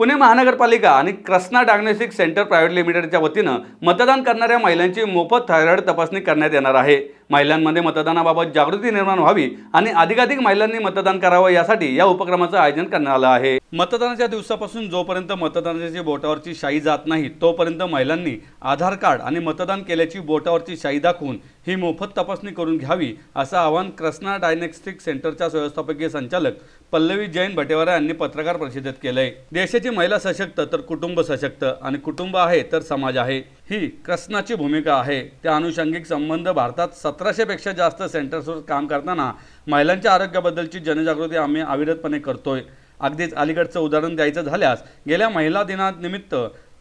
पुणे महानगरपालिका आणि Krishna diagnostic centre private लिमिटेडच्या वतीनं मतदान करणाऱ्या महिलांची मोफत थायरॉईड तपासणी करण्यात येणार आहे. महिलांमध्ये मतदानाबाबत जागृती निर्माण व्हावी आणि अधिकाधिक महिलांनी मतदान करावं यासाठी या उपक्रमाचं आयोजन करण्यात आलं आहे. मतदानाच्या दिवसापासून जोपर्यंत मतदानाची बोटावरची शाई जात नाही तोपर्यंत महिलांनी आधार कार्ड आणि मतदान केल्याची बोटावरची शाई दाखवून ही मोफत तपासणी करून घ्यावी असं आवाहन कृष्णा डायनेस्टिक सेंटरच्या व्यवस्थापकीय संचालक पल्लवी जैन भटेवारा यांनी पत्रकार परिषदेत केलंय. देशाची महिला सशक्त तर कुटुंब सशक्त आणि कुटुंब आहे तर समाज आहे. ही कृष्णाची भूमिका आहे. त्या अनुषंगिक संबंध भारतात सतराशे पेक्षा जास्त सेंटर्सवर काम करताना महिलांच्या आरोग्याबद्दलची जनजागृती आम्ही अविरतपणे करतोय. अगदीच अलीकडचं उदाहरण द्यायचं झाल्यास गेल्या महिला दिनानिमित्त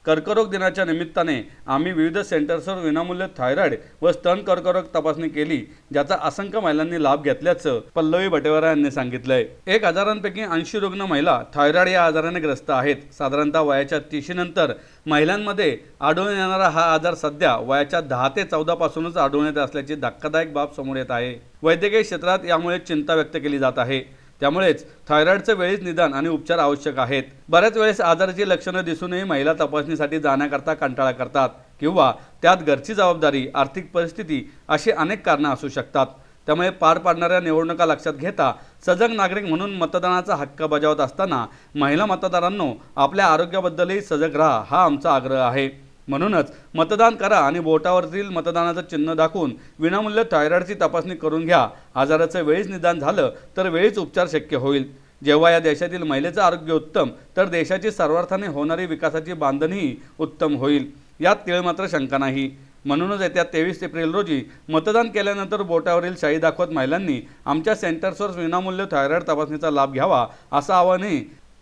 कर्करोग दिनाच्या निमित्ताने आम्ही विविध सेंटर्सवर विनामूल्य थायरॉईड व स्तन कर्करोग तपासणी केली ज्याचा असंख्य महिलांनी लाभ घेतल्याचं पल्लवी भटेवारा यांनी सांगितलंय. एक हजारांपैकी ऐंशी रुग्ण महिला थायरॉईड या आजाराने ग्रस्त आहेत. साधारणतः वयाच्या तीशीनंतर महिलांमध्ये आढळून येणारा हा आजार सध्या वयाच्या दहा ते चौदापासूनच आढळून येत असल्याची धक्कादायक बाब समोर येत आहे. वैद्यकीय क्षेत्रात यामुळे चिंता व्यक्त केली जात आहे. त्यामुळेच थायरॉईडचं वेळीच निदान आणि उपचार आवश्यक आहेत. बऱ्याच वेळेस आजाराची लक्षणं दिसूनही महिला तपासणीसाठी जाण्याकरता कंटाळा करतात किंवा त्यात घरची जबाबदारी आर्थिक परिस्थिती अशी अनेक कारणं असू शकतात. त्यामुळे पार पाडणाऱ्या निवडणुका लक्षात घेता सजग नागरिक म्हणून मतदानाचा हक्क बजावत असताना महिला मतदारांनो आपल्या आरोग्याबद्दलही सजग राहा हा आमचा आग्रह आहे. म्हणूनच मतदान करा आणि बोटावरील मतदानाचं चिन्ह दाखवून विनामूल्य थायरॉईडची तपासणी करून घ्या. आजाराचं वेळीच निदान झालं तर वेळीच उपचार शक्य होईल. जेव्हा या देशातील महिलेचं आरोग्य उत्तम तर देशाची सर्वार्थाने होणारी विकासाची बांधणीही उत्तम होईल. यात तिळ मात्र शंका नाही. म्हणूनच येत्या तेवीस एप्रिल रोजी मतदान केल्यानंतर बोटावरील शाही दाखवत महिलांनी आमच्या सेंटर्सवर विनामूल्य थायरॉईड तपासणीचा लाभ घ्यावा असं आवाहनही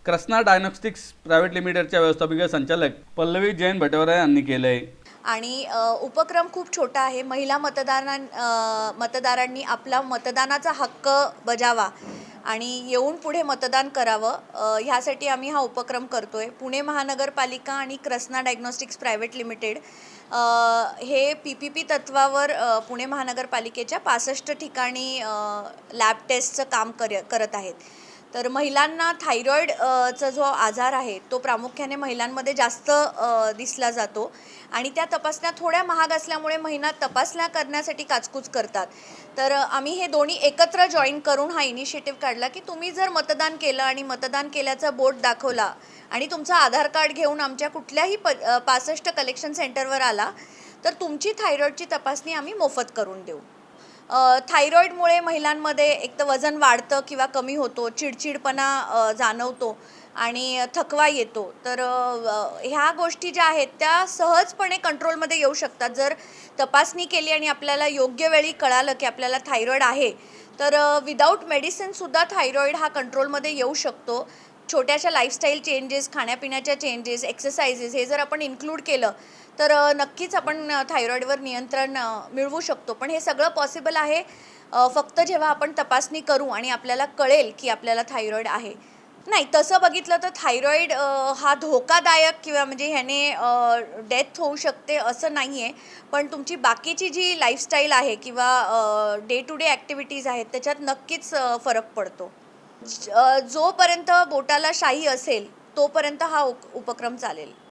कृष्णा डायनोस्टिक्स प्रायव्हेट लिमिटेडच्या व्यवस्थापकीय संचालक पल्लवी जैन भटवरा यांनी केलं आहे आणि उपक्रम खूप छोटा आहे. महिला मतदारां मतदारांनी आपला मतदानाचा हक्क बजावा आणि येऊन पुढे मतदान करावं. ह्यासाठी आम्ही हा उपक्रम करतो आहे पुणे महानगरपालिका आणि कृष्णा डायग्नोस्टिक्स प्रायव्हेट लिमिटेड हे पी पी पी तत्वावर पुणे महानगरपालिकेच्या पासष्ट ठिकाणी लॅब टेस्टचं काम कर करत आहेत. तर महिलांना थायरॉईड चा जो आजार आहे तो प्रामुख्याने महिलांमध्ये जास्त दिसला जातो. आणि त्या तपासण्या थोड्या महाग असल्यामुळे महिना तपासण्या करण्यासाठी काचकूच करतात. तर आम्ही हे दोन्ही एकत्र जॉईन करून हा इनिशिएटिव्ह काढला की तुम्ही जर मतदान केलं आणि मतदान केल्याचा बोर्ड दाखवला आणि तुमचा आधार कार्ड घेऊन आमच्या कुठल्याही प पासष्ट कलेक्शन सेंटरवर आला तर तुमची थायरॉईडची तपासणी आम्ही मोफत करून देऊ. थायरॉईडमुळे महिलांमध्ये एक तर वजन वाढतं किंवा कमी होतो चिडचिडपणा जाणवतो आणि थकवा येतो. तर ह्या गोष्टी ज्या आहेत त्या सहजपणे कंट्रोलमध्ये येऊ शकतात. जर तपासणी केली आणि आपल्याला योग्य वेळी कळालं की आपल्याला थायरॉईड आहे तर विदाऊट मेडिसिनसुद्धा थायरॉईड हा कंट्रोलमध्ये येऊ शकतो. छोट्याशा लाईफस्टाईल चेंजेस खाण्यापिण्याच्या चेंजेस एक्सरसाइजेस हे जर आपण इन्क्लूड केलं तर नक्कीच आपण थायरॉईडवर नियंत्रण मिळवू शकतो. पण हे सगळं पॉसिबल आहे फक्त जेव्हा आपण तपासणी करू आणि आपल्याला कळेल की आपल्याला थायरॉईड आहे. नाही तसं बघितलं तर थायरॉईड हा धोकादायक किंवा म्हणजे ह्याने डेथ होऊ शकते असं नाही आहे पण तुमची बाकीची जी लाईफस्टाईल आहे किंवा डे टू डे ॲक्टिव्हिटीज आहेत त्याच्यात नक्कीच फरक पडतो. जोपर्यंत बोटाला शाही असेल तोपर्यंत हा उप उपक्रम चालेल.